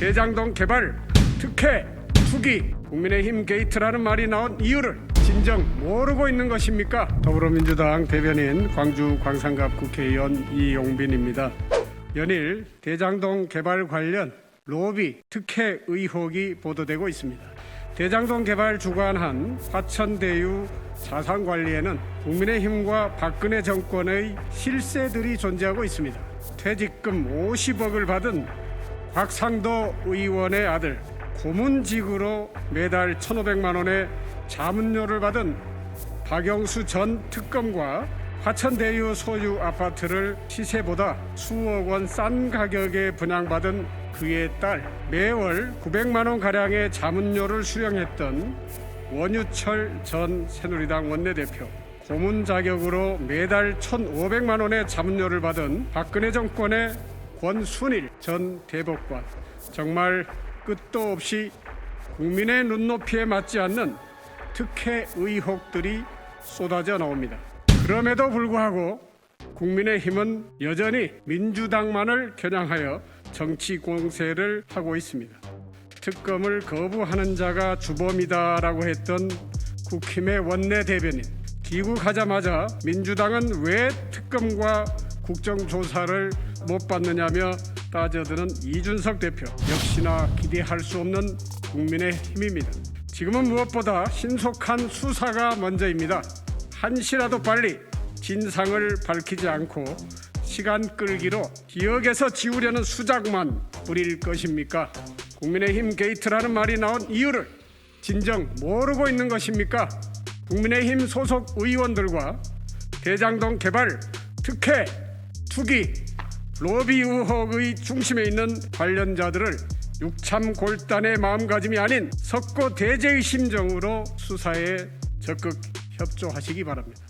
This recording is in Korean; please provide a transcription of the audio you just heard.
대장동 개발 특혜 투기 국민의힘 게이트라는 말이 나온 이유를 진정 모르고 있는 것입니까? 더불어민주당 대변인 광주 광산갑 국회의원 이용빈입니다. 연일 대장동 개발 관련 로비 특혜 의혹이 보도되고 있습니다. 대장동 개발 주관한 화천대유 자산관리에는 국민의힘과 박근혜 정권의 실세들이 존재하고 있습니다. 퇴직금 50억을 받은 곽상도 의원의 아들 고문직으로 매달 1,500만 원의 자문료를 받은 박영수 전 특검과 화천대유 소유 아파트를 시세보다 수억 원 싼 가격에 분양받은 그의 딸 매월 900만 원 가량의 자문료를 수령했던 원유철 전 새누리당 원내대표. 고문 자격으로 매달 1,500만 원의 자문료를 받은 박근혜 정권의 권순일 전 대법관 정말 끝도 없이 국민의 눈높이에 맞지 않는 특혜 의혹들이 쏟아져 나옵니다. 그럼에도 불구하고 국민의힘은 여전히 민주당만을 겨냥하여 정치 공세를 하고 있습니다. 특검을 거부하는 자가 주범이다라고 했던 국힘의 원내 대변인 귀국하자마자 민주당은 왜 특검과 국정조사를 못 받느냐며 따져드는 이준석 대표 역시나 기대할 수 없는 국민의 힘입니다. 지금은 무엇보다 신속한 수사가 먼저입니다. 한시라도 빨리 진상을 밝히지 않고 시간 끌기로 기억에서 지우려는 수작만 부릴 것입니까? 국민의힘 게이트라는 말이 나온 이유를 진정 모르고 있는 것입니까? 국민의힘 소속 의원들과 대장동 개발 특혜 투기 로비 의혹의 중심에 있는 관련자들을 육참 골단의 마음가짐이 아닌 석고 대제의 심정으로 수사에 적극 협조하시기 바랍니다.